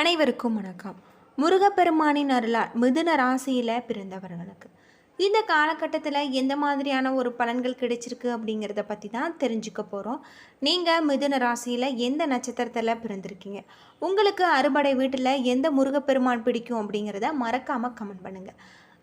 அனைவருக்கும் வணக்கம். முருகப்பெருமானின் அருளால் மிதுன ராசியில் பிறந்தவர்களுக்கு. இந்த காலகட்டத்தில் எந்த மாதிரியான ஒரு பலன்கள் கிடைச்சிருக்கு அப்படிங்கிறத பற்றி தான் தெரிஞ்சுக்க போகிறோம் நீங்கள் மிதுன ராசியில் எந்த நட்சத்திரத்தில் பிறந்திருக்கீங்க? உங்களுக்கு அறுபடை வீட்டில் எந்த முருகப்பெருமான் பிடிக்கும் அப்படிங்கிறத மறக்காமல் கமெண்ட் பண்ணுங்கள்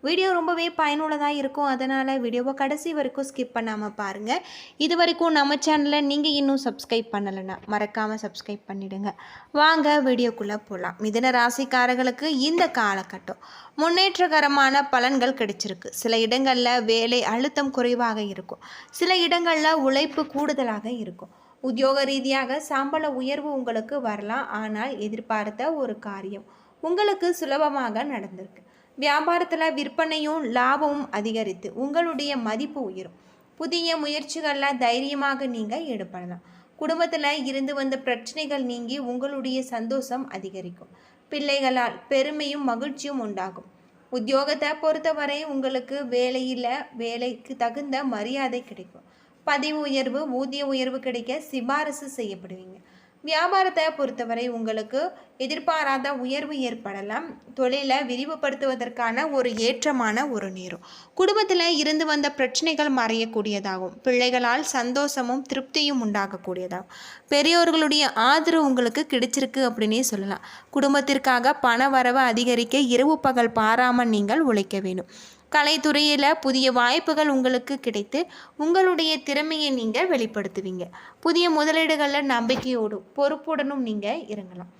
வீடியோ ரொம்பவே பயனுள்ளதாக இருக்கும். அதனால் வீடியோவை கடைசி வரைக்கும் ஸ்கிப் பண்ணாமல் பாருங்கள் இது வரைக்கும் நம்ம சேனலை நீங்கள் இன்னும் சப்ஸ்கிரைப் பண்ணலைன்னா மறக்காமல் சப்ஸ்கிரைப் பண்ணிவிடுங்க வாங்க வீடியோக்குள்ளே போகலாம் மிதன ராசிக்காரர்களுக்கு இந்த காலகட்டம் முன்னேற்றகரமான பலன்கள் கிடைச்சிருக்கு. சில இடங்களில் வேலை அழுத்தம் குறைவாக இருக்கும். சில இடங்களில் உழைப்பு கூடுதலாக இருக்கும். உத்தியோக ரீதியாக சம்பள உயர்வு உங்களுக்கு வரலாம். ஆனால் எதிர்பார்த்த ஒரு காரியம் உங்களுக்கு சுலபமாக நடந்திருக்கு. வியாபாரத்தில் விற்பனையும் லாபமும் அதிகரித்து உங்களுடைய மதிப்பு உயரும். புதிய முயற்சிகளில் தைரியமாக நீங்கள் ஈடுபடலாம். குடும்பத்தில் இருந்து வந்த பிரச்சனைகள் நீங்கி உங்களுடைய சந்தோஷம் அதிகரிக்கும். பிள்ளைகளால் பெருமையும் மகிழ்ச்சியும் உண்டாகும். உத்தியோகத்தை பொறுத்தவரை உங்களுக்கு வேலையில் வேலைக்கு தகுந்த மரியாதை கிடைக்கும். பதவி உயர்வு ஊதிய உயர்வு கிடைக்க சிபாரசு செய்யப்படுவீங்க. வியாபாரத்தை பொறுத்தவரை உங்களுக்கு எதிர்பாராத உயர்வு ஏற்படலாம். தொழிலை விரிவுபடுத்துவதற்கான ஒரு ஏற்றமான ஒரு நேரம். குடும்பத்தில் இருந்து வந்த பிரச்சனைகள் மறையக்கூடியதாகும். பிள்ளைகளால் சந்தோஷமும் திருப்தியும் உண்டாகக்கூடியதாகும். பெரியோர்களுடைய ஆதரவு உங்களுக்கு கிடைச்சிருக்கு அப்படின்னே சொல்லலாம். குடும்பத்திற்காக பண வரவு அதிகரிக்க இரவு பகல் பாராமல் நீங்கள் உழைக்க வேண்டும். கலைத்துறையில் புதிய வாய்ப்புகள் உங்களுக்கு கிடைத்து உங்களுடைய திறமையை நீங்கள் வெளிப்படுத்துவீங்க. புதிய முதலீடுகளில் நம்பிக்கையோடும் பொறுப்புடனும் நீங்கள் இறங்கலாம்.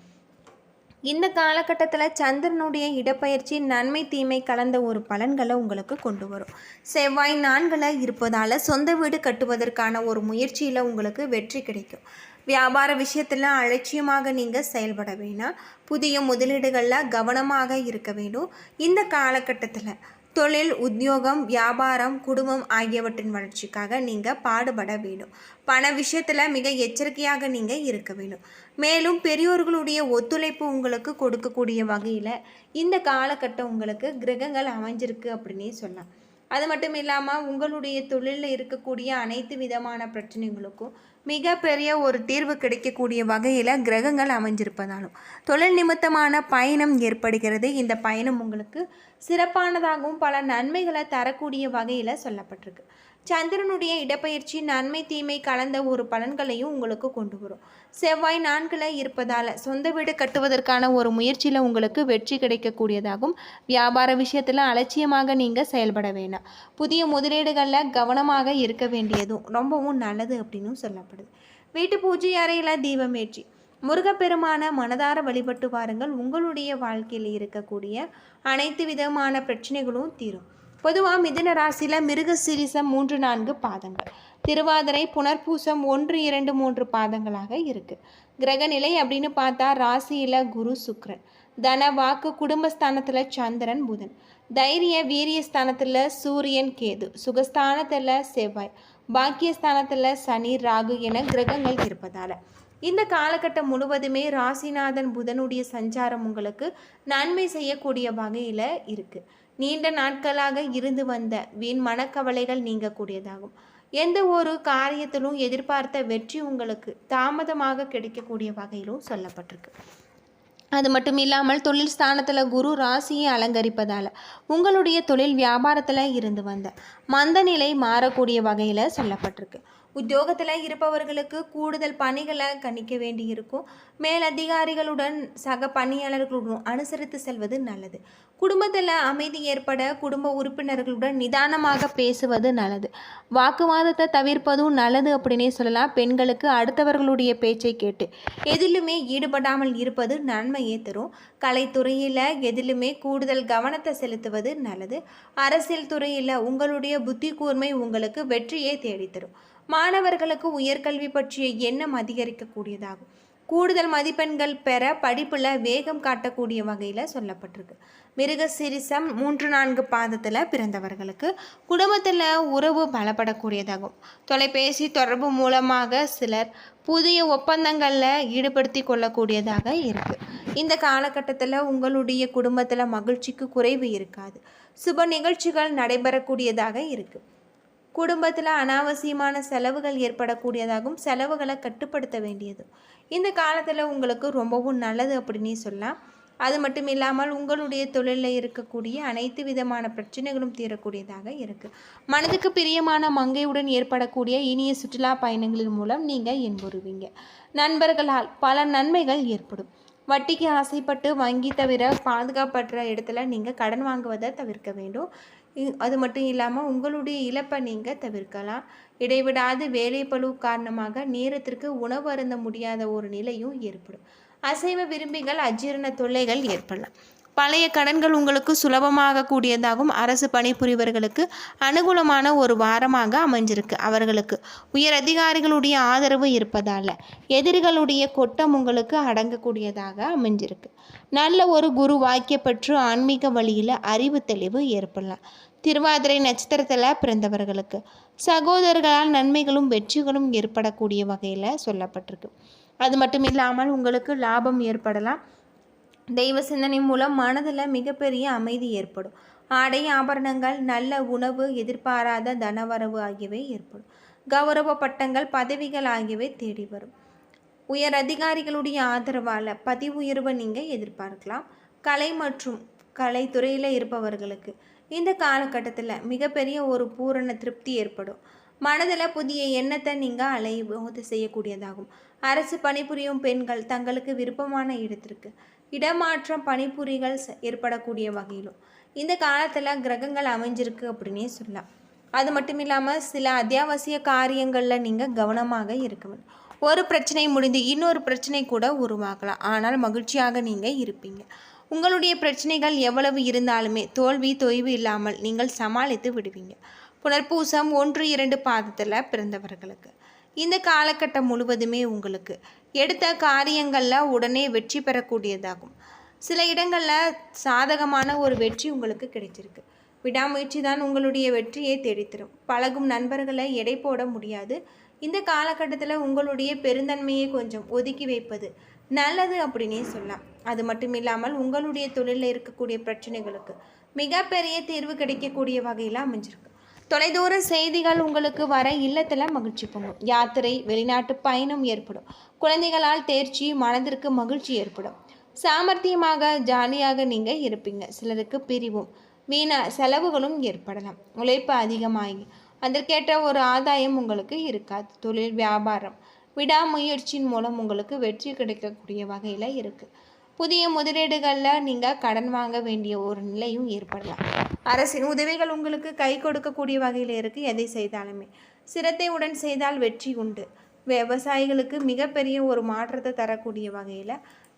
இந்த காலகட்டத்தில் சந்திரனுடைய இடப்பெயர்ச்சி நன்மை தீமை கலந்த ஒரு பலன்களை உங்களுக்கு கொண்டு வரும். செவ்வாய் நான்களை இருப்பதால் சொந்த வீடு கட்டுவதற்கான ஒரு முயற்சியில் உங்களுக்கு வெற்றி கிடைக்கும். வியாபார விஷயத்தில் அலட்சியமாக நீங்கள் செயல்பட வேணாம். புதிய முதலீடுகளில் கவனமாக இருக்க வேண்டும். இந்த காலகட்டத்தில் தொழில் உத்தியோகம் வியாபாரம் குடும்பம் ஆகியவற்றின் வளர்ச்சிக்காக நீங்கள் பாடுபட வேண்டும். பண விஷயத்தில் மிக எச்சரிக்கையாக நீங்கள் இருக்க வேண்டும். மேலும் பெரியோர்களுடைய ஒத்துழைப்பு உங்களுக்கு கொடுக்கக்கூடிய வகையில் இந்த காலகட்டம் உங்களுக்கு கிரகங்கள் அமைஞ்சிருக்கு அப்படின்னே சொல்லலாம். அது மட்டும் இல்லாமல் உங்களுடைய தொழிலில் இருக்கக்கூடிய அனைத்து விதமான பிரச்சனைகளுக்கும் மிகப்பெரிய ஒரு தீர்வு கிடைக்கக்கூடிய வகையில் கிரகங்கள் அமைஞ்சிருப்பதாலும் தொழில் நிமித்தமான பயணம் ஏற்படுகிறது. இந்த பயணம் உங்களுக்கு சிறப்பானதாகவும் பல நன்மைகளை தரக்கூடிய வகையில் சொல்லப்பட்டிருக்கு. சந்திரனுடைய இடப்பெயர்ச்சி நன்மை தீமை கலந்த ஒரு பலன்களையும் உங்களுக்கு கொண்டு வரும். செவ்வாய் நான்கில் இருப்பதால் சொந்த வீடு கட்டுவதற்கான ஒரு முயற்சியில் உங்களுக்கு வெற்றி கிடைக்கக்கூடியதாகும். வியாபார விஷயத்தில் அலட்சியமாக நீங்கள் செயல்பட வேண்டாம் புதிய முதலீடுகளில் கவனமாக இருக்க வேண்டியதும் ரொம்பவும் நல்லது அப்படின்னு சொல்லப்படுது. வீட்டு பூஜை அறையில் தீபமேற்றி. முருகப்பெருமான மனதார வழிபட்டு வாருங்கள். உங்களுடைய வாழ்க்கையில் இருக்கக்கூடிய அனைத்து விதமான பிரச்சனைகளும் தீரும். பொதுவாக மிதுன ராசியில் மிருக சிரிசம் மூன்று நான்கு பாதங்கள். திருவாதிரை புனர்பூசம் ஒன்று இரண்டு மூன்று பாதங்களாக இருக்குது கிரகநிலை அப்படின்னு பார்த்தா ராசியில் குரு சுக்ரன். தன வாக்கு குடும்பஸ்தானத்தில் சந்திரன் புதன். தைரிய வீரியஸ்தானத்தில் சூரியன் கேது. சுகஸ்தானத்தில் செவ்வாய். பாக்கியஸ்தானத்தில் சனி ராகு என கிரகங்கள் இருப்பதால். இந்த காலகட்டம் முழுவதுமே ராசிநாதன் புதனுடைய சஞ்சாரம் உங்களுக்கு நன்மை செய்யக்கூடிய வகையில் இருக்குது நீண்ட நாட்களாக இருந்து வந்த வீண் மனக்கவலைகள் நீங்கக்கூடியதாகும். எந்த ஒரு காரியத்திலும் எதிர்பார்த்த வெற்றி உங்களுக்கு தாமதமாக கிடைக்கக்கூடிய வகையிலும் சொல்லப்பட்டிருக்கு. அது மட்டும் இல்லாமல் தொழில் ஸ்தானத்தில் குரு ராசியை அலங்கரிப்பதால் உங்களுடைய தொழில் வியாபாரத்தில் இருந்து வந்த மந்த நிலை மாறக்கூடிய வகையில் சொல்லப்பட்டிருக்கு. உத்தியோகத்தில் இருப்பவர்களுக்கு கூடுதல் பணிகளை கணிக்க வேண்டி இருக்கும் மேலதிகாரிகளுடன் சக பணியாளர்களுடன் அனுசரித்து செல்வது நல்லது. குடும்பத்தில் அமைதி ஏற்பட குடும்ப உறுப்பினர்களுடன் நிதானமாக பேசுவது நல்லது. வாக்குவாதத்தை தவிர்ப்பதும் நல்லது அப்படின்னே சொல்லலாம். பெண்களுக்கு அடுத்தவர்களுடைய பேச்சை கேட்டு எதிலுமே ஈடுபடாமல் இருப்பது நன்மையே தரும். கலைத்துறையில் எதிலுமே கூடுதல் கவனத்தை செலுத்துவது நல்லது. அரசியல் துறையில் உங்களுடைய புத்தி கூர்மை உங்களுக்கு வெற்றியை தேடித்தரும். மாணவர்களுக்கு உயர்கல்வி பற்றிய எண்ணம் அதிகரிக்கக்கூடியதாகும். கூடுதல் மதிப்பெண்கள் பெற படிப்பில் வேகம் காட்டக்கூடிய வகையில் சொல்லப்பட்டிருக்கு. மிருக சிரிசம் மூன்று நான்கு பாதத்தில் பிறந்தவர்களுக்கு குடும்பத்தில் உறவு பலப்படக்கூடியதாகும். தொலைபேசி தொடர்பு மூலமாக சிலர் புதிய ஒப்பந்தங்களில் ஈடுபடுத்தி கொள்ளக்கூடியதாக இருக்குது இந்த காலகட்டத்தில் உங்களுடைய குடும்பத்தில் மகிழ்ச்சிக்கு குறைவு இருக்காது. சுப நிகழ்ச்சிகள் நடைபெறக்கூடியதாக இருக்குது குடும்பத்தில் அனாவசியமான செலவுகள் ஏற்படக்கூடியதாகவும் செலவுகளை கட்டுப்படுத்த வேண்டியது. இந்த காலத்தில் உங்களுக்கு ரொம்பவும் நல்லது அப்படின்னே சொல்லலாம். அது மட்டும் இல்லாமல் உங்களுடைய தொழிலில் இருக்கக்கூடிய அனைத்து விதமான பிரச்சனைகளும் தீரக்கூடியதாக இருக்குது மனதுக்கு பிரியமான மங்கையுடன் ஏற்படக்கூடிய இனிய சுற்றுலா பயணங்களின் மூலம் நீங்கள் இன்புறுவீங்க. நண்பர்களால் பல நன்மைகள் ஏற்படும். வட்டிக்கு ஆசைப்பட்டு வங்கி தவிர பாதுகாப்பற்ற இடத்துல நீங்கள் கடன் வாங்குவதை தவிர்க்க வேண்டும். அது மட்டும் இல்லாமல் உங்களுடைய இழப்பை நீங்கள் தவிர்க்கலாம். இடைவிடாது வேலைப்பளு காரணமாக நேரத்திற்கு உணவு அருந்த முடியாத ஒரு நிலையும் ஏற்படும். அசைவ விரும்பிகள் அஜீரண தொல்லைகள் ஏற்படலாம். பழைய கடன்கள் உங்களுக்கு சுலபமாக கூடியதாகவும் அரசு பணிபுரிவர்களுக்கு அனுகூலமான ஒரு வாரமாக அமைஞ்சிருக்கு. அவர்களுக்கு உயர் அதிகாரிகளுடைய ஆதரவு இருப்பதால் எதிரிகளுடைய கொட்டம் உங்களுக்கு அடங்கக்கூடியதாக அமைஞ்சிருக்கு. நல்ல ஒரு குரு வாக்கியப்பற்று ஆன்மீக வழியில் அறிவு தெளிவு ஏற்படலாம். திருவாதிரை நட்சத்திரத்தில் பிறந்தவர்களுக்கு சகோதரர்களால் நன்மைகளும் வெற்றிகளும் ஏற்படக்கூடிய வகையில் சொல்லப்பட்டிருக்கு. அது மட்டும் இல்லாமல் உங்களுக்கு லாபம் ஏற்படலாம். தெய்வ சிந்தனை மூலம் மனதில் மிகப்பெரிய அமைதி ஏற்படும். ஆடை ஆபரணங்கள் நல்ல உணவு எதிர்பாராத தனவரவு ஆகியவை ஏற்படும். கௌரவ பட்டங்கள் பதவிகள் ஆகியவை தேடி வரும். உயர் அதிகாரிகளுடைய ஆதரவால் பதிவு உயர்வை நீங்கள் எதிர்பார்க்கலாம். கலை மற்றும் கலைத்துறையில் இருப்பவர்களுக்கு இந்த காலகட்டத்தில் மிகப்பெரிய ஒரு பூரண திருப்தி ஏற்படும். மனதில் புதிய எண்ணத்தை நீங்கள் அலைபோது செய்யக்கூடியதாகும். அரசு பணிபுரியும் பெண்கள் தங்களுக்கு விருப்பமான இடத்திற்கு இடமாற்றம் பணிபுரிகள் ஏற்படக்கூடிய வகையிலும். இந்த காலத்தில் கிரகங்கள் அமைஞ்சிருக்கு அப்படின்னே சொல்லலாம். அது மட்டும் இல்லாமல் சில அத்தியாவசிய காரியங்களில் நீங்கள் கவனமாக இருக்க வேண்டும். ஒரு பிரச்சனை முடிந்து இன்னொரு பிரச்சனை கூட உருவாகலாம். ஆனால் மகிழ்ச்சியாக நீங்கள் இருப்பீங்க. உங்களுடைய பிரச்சனைகள் எவ்வளவு இருந்தாலுமே தோல்வி தொய்வு இல்லாமல் நீங்கள் சமாளித்து விடுவீங்க. புனர்பூசம் ஒன்று இரண்டு பாதத்தில் பிறந்தவர்களுக்கு. இந்த காலகட்டம் முழுவதுமே உங்களுக்கு எடுத்த காரியங்களில் உடனே வெற்றி பெறக்கூடியதாகும். சில இடங்களில் சாதகமான ஒரு வெற்றி உங்களுக்கு கிடைச்சிருக்கு. விடாமுயற்சி தான் உங்களுடைய வெற்றியை தேடித்தரும். பழகும் நண்பர்களை எடை போட முடியாது. இந்த காலகட்டத்தில் உங்களுடைய பெருந்தன்மையை கொஞ்சம் ஒதுக்கி வைப்பது நல்லது அப்படின்னே சொல்லலாம். அது மட்டும் இல்லாமல் உங்களுடைய தொழிலில் இருக்கக்கூடிய பிரச்சனைகளுக்கு மிகப்பெரிய தீர்வு கிடைக்கக்கூடிய வகையில் அமைஞ்சிருக்கு. தொலைதூர செய்திகள் உங்களுக்கு வர இல்லத்தில் மகிழ்ச்சி பொங்கும். யாத்திரை வெளிநாட்டு பயணம் ஏற்படும். குழந்தைகளால் தேர்ச்சி மனதிற்கு மகிழ்ச்சி ஏற்படும். சாமர்த்தியமாக ஜாலியாக நீங்கள் இருப்பீங்க. சிலருக்கு பிரிவும் வீணா செலவுகளும் ஏற்படலாம். உழைப்பு அதிகமாகி அதற்கேற்ற ஒரு ஆதாயம் உங்களுக்கு இருக்காது. தொழில் வியாபாரம் விடாமுயற்சியின் மூலம் உங்களுக்கு வெற்றி கிடைக்கக்கூடிய வகையில் இருக்குது புதிய முதலீடுகளில் நீங்கள் கடன் வாங்க வேண்டிய ஒரு நிலையும் ஏற்படலாம். அரசின் உதவிகள் உங்களுக்கு கை கொடுக்கக்கூடிய வகையில் இருக்குது எதை செய்தாலுமே. சிரத்தையுடன் செய்தால் வெற்றி உண்டு. விவசாயிகளுக்கு மிகப்பெரிய ஒரு மாற்றத்தை தரக்கூடிய வகையில்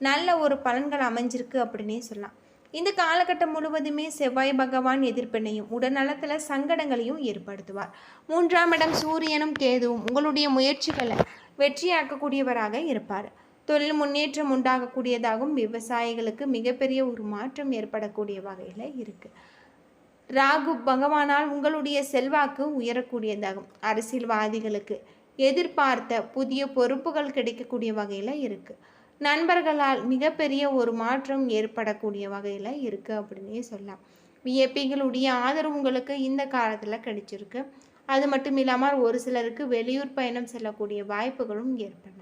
நல்ல ஒரு பலன்கள் அமைஞ்சிருக்கு அப்படின்னே சொல்லலாம். இந்த காலகட்டம் முழுவதுமே செவ்வாய் பகவான் எதிர்ப்பினையும் உடல்நலத்தில் சங்கடங்களையும் ஏற்படுத்துவார். மூன்றாம் இடம் சூரியனும் கேதுவும் உங்களுடைய முயற்சிகளை வெற்றியாக்கக்கூடியவராக இருப்பார். தொழில் முன்னேற்றம் உண்டாகக்கூடியதாகவும் விவசாயிகளுக்கு மிகப்பெரிய ஒரு மாற்றம் ஏற்படக்கூடிய வகையில் இருக்குது ராகு பகவானால் உங்களுடைய செல்வாக்கு உயரக்கூடியதாகும். அரசியல்வாதிகளுக்கு எதிர்பார்த்த புதிய பொறுப்புகள் கிடைக்கக்கூடிய வகையில் இருக்குது நண்பர்களால் மிகப்பெரிய ஒரு மாற்றம் ஏற்படக்கூடிய வகையில் இருக்குது அப்படின்னே சொல்லலாம். விஐபிகளுடைய ஆதரவு உங்களுக்கு இந்த காலத்தில் கிடைச்சிருக்கு. அது மட்டும் இல்லாமல் ஒரு சிலருக்கு வெளியூர் பயணம் செல்லக்கூடிய வாய்ப்புகளும் ஏற்படலாம்.